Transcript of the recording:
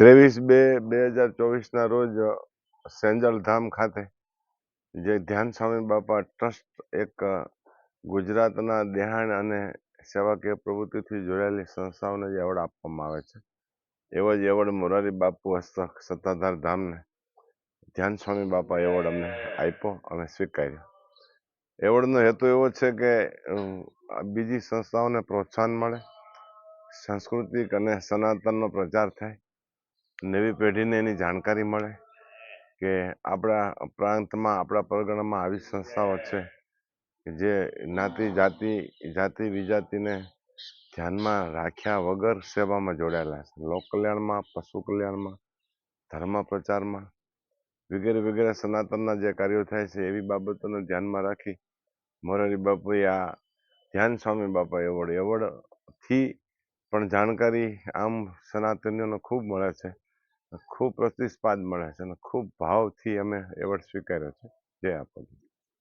ત્રેવીસ બે બે હજાર ચોવીસના રોજ સેંજલ ધામ ખાતે, જે ધ્યાન સ્વામી બાપા ટ્રસ્ટ એક ગુજરાતના દેહાણ અને સેવાકીય પ્રવૃત્તિથી જોડાયેલી સંસ્થાઓને જે એવોર્ડ આપવામાં આવે છે. એવો જ એવોર્ડ મોરારી બાપુ હસ્તક સત્તાધાર ધામને ધ્યાન સ્વામી બાપા એવોર્ડ અમને આપ્યો અમે સ્વીકાર્યો. એવોર્ડનો હેતુ એવો છે કે બીજી સંસ્થાઓને પ્રોત્સાહન મળે, સાંસ્કૃતિક અને સનાતનનો પ્રચાર થાય નવી પેઢીને એની જાણકારી મળે કે આપણા પ્રાંતમાં, આપણા પરગણામાં આવી સંસ્થાઓ છે જે જ્ઞાતિ, જાતિ જાતિ વિજાતિને ધ્યાનમાં રાખ્યા વગર સેવામાં જોડાયેલા છે. લોક કલ્યાણમાં, પશુ કલ્યાણમાં, ધર્મ પ્રચારમાં વગેરે વગેરે સનાતનના જે કાર્યો થાય છે એવી બાબતોને ધ્યાનમાં રાખી મોરારી બાપુએ આ ધ્યાન સ્વામી બાપા એવોર્ડ, એવોર્ડથી પણ જાણકારી આમ સનાતનીઓને ખૂબ મળે છે. ખૂબ પ્રતિસ્પાદ મળે છે અને ખૂબ ભાવથી અમે એવોર્ડ સ્વીકાર્યો છે. જય આપો